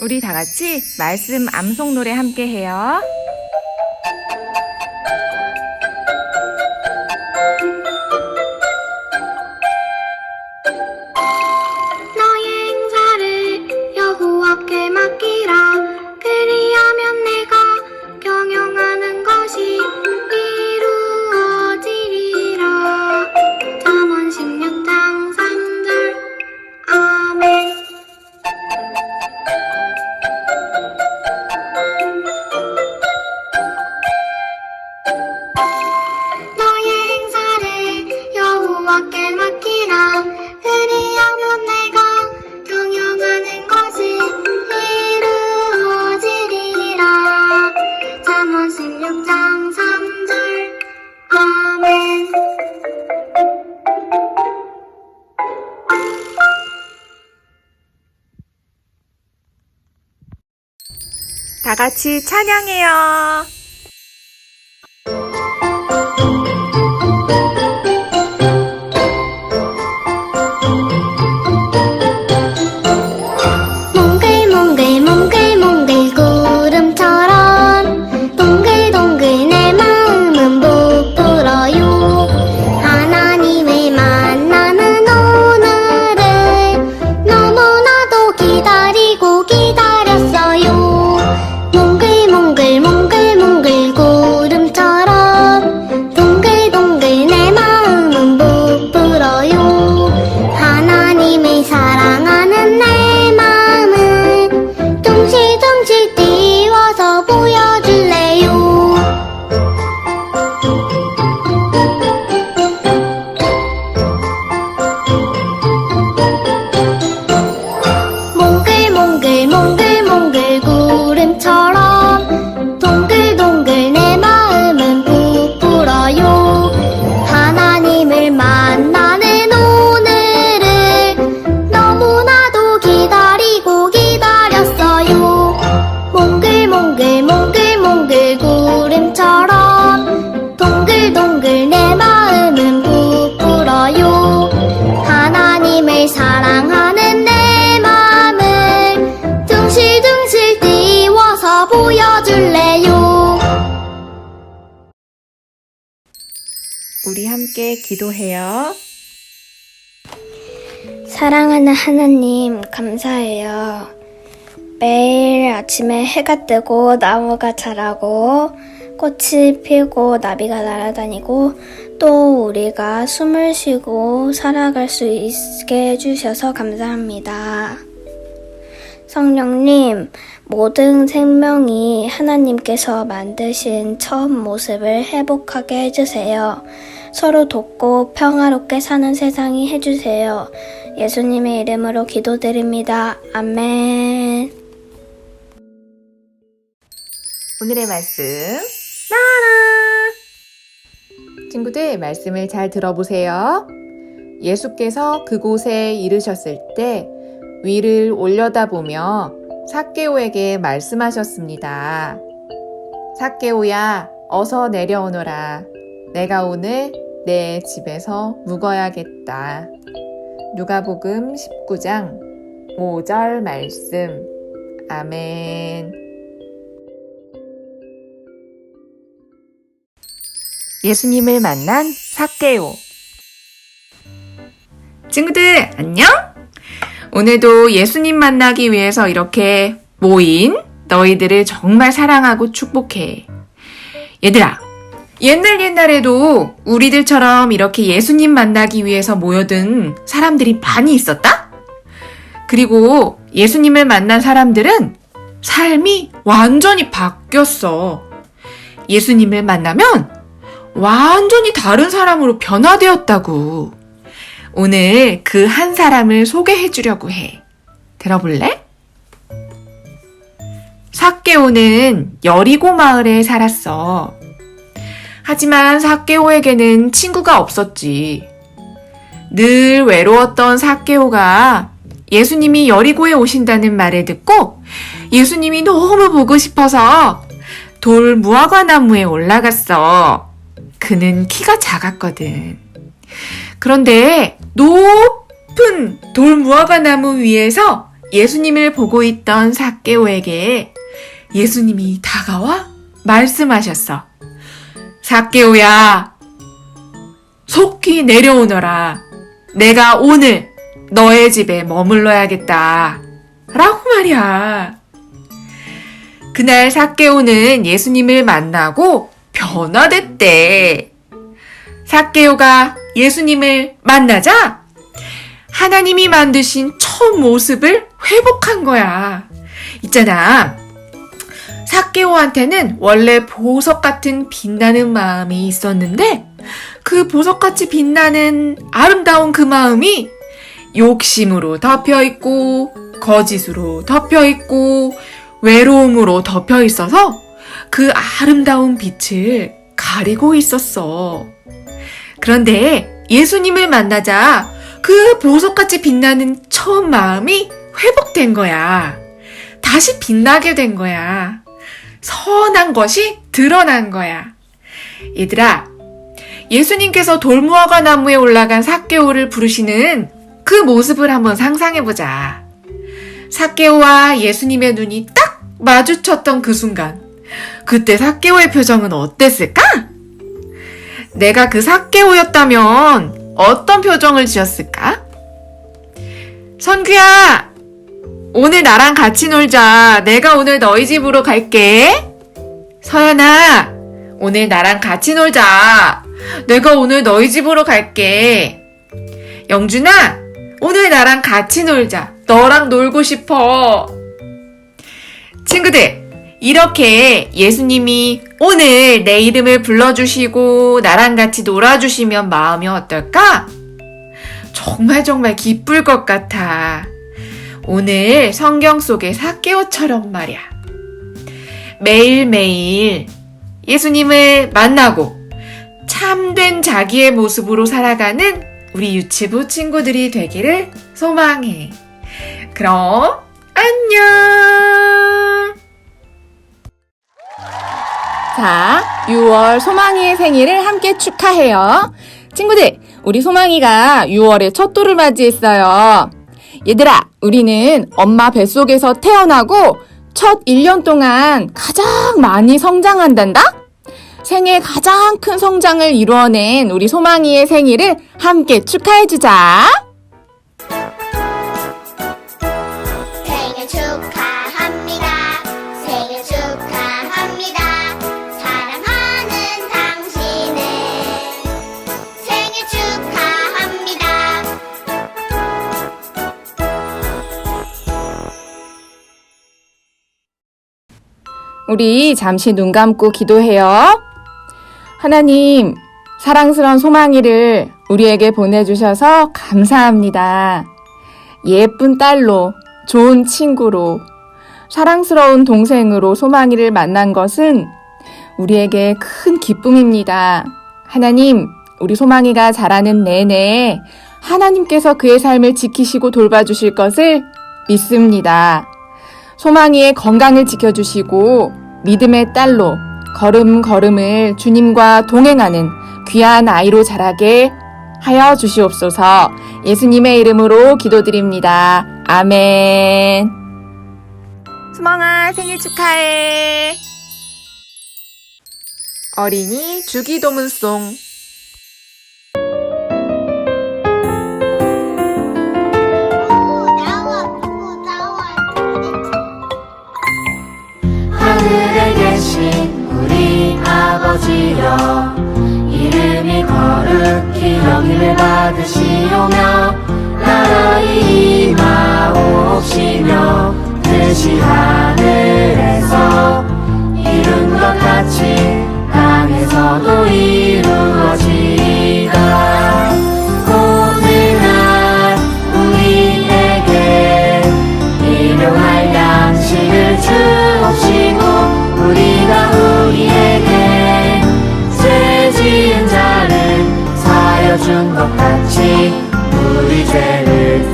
우리 다 같이 말씀 암송 노래 함께 해요. 다 같이 찬양해요. 보여줄래요 우리 함께 기도해요. 사랑하는 하나님, 감사해요. 매일 아침에 해가 뜨고 나무가 자라고 꽃이 피고 나비가 날아다니고 또 우리가 숨을 쉬고 살아갈 수 있게 해주셔서 감사합니다. 성령님, 모든 생명이 하나님께서 만드신 처음 모습을 회복하게 해주세요. 서로 돕고 평화롭게 사는 세상이 해주세요. 예수님의 이름으로 기도드립니다. 아멘. 오늘의 말씀 나라 친구들 말씀을 잘 들어보세요. 예수께서 그곳에 이르셨을 때 위를 올려다보며 삭개오에게 말씀하셨습니다. 삭개오야 어서 내려오너라. 내가 오늘 내 집에서 묵어야겠다. 누가복음 19장 5절 말씀. 아멘. 예수님을 만난 삭개오. 친구들, 안녕? 오늘도 예수님 만나기 위해서 이렇게 모인 너희들을 정말 사랑하고 축복해. 얘들아, 옛날 옛날에도 우리들처럼 이렇게 예수님 만나기 위해서 모여든 사람들이 많이 있었다? 그리고 예수님을 만난 사람들은 삶이 완전히 바뀌었어. 예수님을 만나면 완전히 다른 사람으로 변화되었다고. 오늘 그 한 사람을 소개해 주려고 해. 들어볼래? 삭개오는 여리고 마을에 살았어. 하지만 삭개오에게는 친구가 없었지. 늘 외로웠던 삭개오가 예수님이 여리고에 오신다는 말을 듣고 예수님이 너무 보고 싶어서 돌 무화과 나무에 올라갔어. 그는 키가 작았거든. 그런데 높은 돌 무화과 나무 위에서 예수님을 보고 있던 사케오에게 예수님이 다가와 말씀하셨어. 사케오야, 속히 내려오너라. 내가 오늘 너의 집에 머물러야겠다. 라고 말이야. 그날 사케오는 예수님을 만나고 변화됐대. 사케오가 예수님을 만나자 하나님이 만드신 첫 모습을 회복한 거야. 있잖아. 사케오한테는 원래 보석 같은 빛나는 마음이 있었는데 그 보석같이 빛나는 아름다운 그 마음이 욕심으로 덮여 있고 거짓으로 덮여 있고 외로움으로 덮여 있어서 그 아름다운 빛을 가리고 있었어. 그런데 예수님을 만나자 그 보석같이 빛나는 처음 마음이 회복된 거야. 다시 빛나게 된 거야. 선한 것이 드러난 거야. 얘들아, 예수님께서 돌무화과 나무에 올라간 사케오를 부르시는 그 모습을 한번 상상해보자. 사케오와 예수님의 눈이 딱 마주쳤던 그 순간, 그때 사케오의 표정은 어땠을까? 내가 그 사케오였다면 어떤 표정을 지었을까? 선규야, 오늘 나랑 같이 놀자. 내가 오늘 너희 집으로 갈게. 서연아, 오늘 나랑 같이 놀자. 내가 오늘 너희 집으로 갈게. 영준아, 오늘 나랑 같이 놀자. 너랑 놀고 싶어. 친구들, 이렇게 예수님이 오늘 내 이름을 불러주시고 나랑 같이 놀아주시면 마음이 어떨까? 정말 정말 기쁠 것 같아. 오늘 성경 속의 사개오처럼 말이야. 매일매일 예수님을 만나고 참된 자기의 모습으로 살아가는 우리 유치부 친구들이 되기를 소망해. 그럼 안녕! 자, 6월 소망이의 생일을 함께 축하해요. 친구들, 우리 소망이가 6월에 첫 돌을 맞이했어요. 얘들아, 우리는 엄마 뱃속에서 태어나고 첫 1년 동안 가장 많이 성장한단다? 생애 가장 큰 성장을 이루어낸 우리 소망이의 생일을 함께 축하해주자. 우리 잠시 눈 감고 기도해요. 하나님, 사랑스러운 소망이를 우리에게 보내주셔서 감사합니다. 예쁜 딸로, 좋은 친구로, 사랑스러운 동생으로 소망이를 만난 것은 우리에게 큰 기쁨입니다. 하나님, 우리 소망이가 자라는 내내 하나님께서 그의 삶을 지키시고 돌봐주실 것을 믿습니다. 소망이의 건강을 지켜주시고 믿음의 딸로 걸음걸음을 주님과 동행하는 귀한 아이로 자라게 하여 주시옵소서 예수님의 이름으로 기도드립니다. 아멘. 수망아 생일 축하해. 어린이 주기도문송 계신 우리 아버지여 이름이 거룩히 여김을 받으시오며 나라의 임하옵시며 뜻이 하늘에서 이룬 것 같이 땅에서도 이루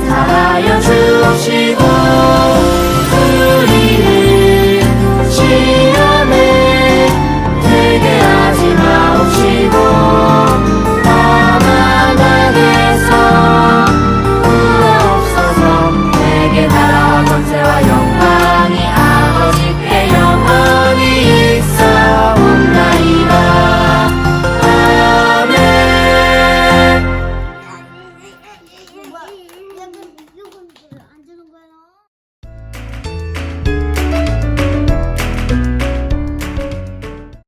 살아여 주옵시고.